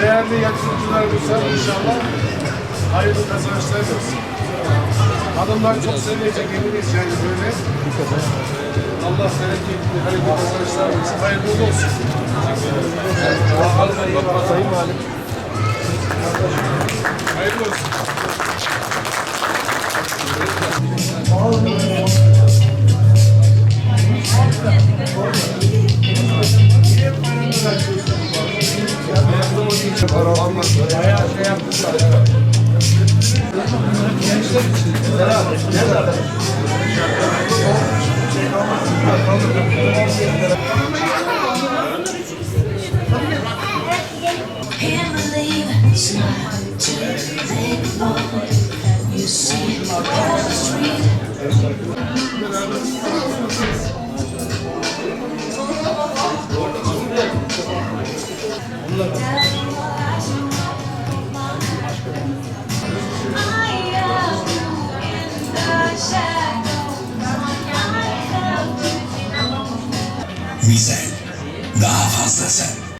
değerli yatırımcılarımıza inşallah hayırlı kazançlar versin. Hanımlar çok sevecek eminiz yani böyle. Allah bereketli, hayırlı kazançlar versin. Hayırlı olsun. Sayın Valim. Hayırlı Can't believe it's not to take a moment. You see across the Mizel. Daha fazla sen.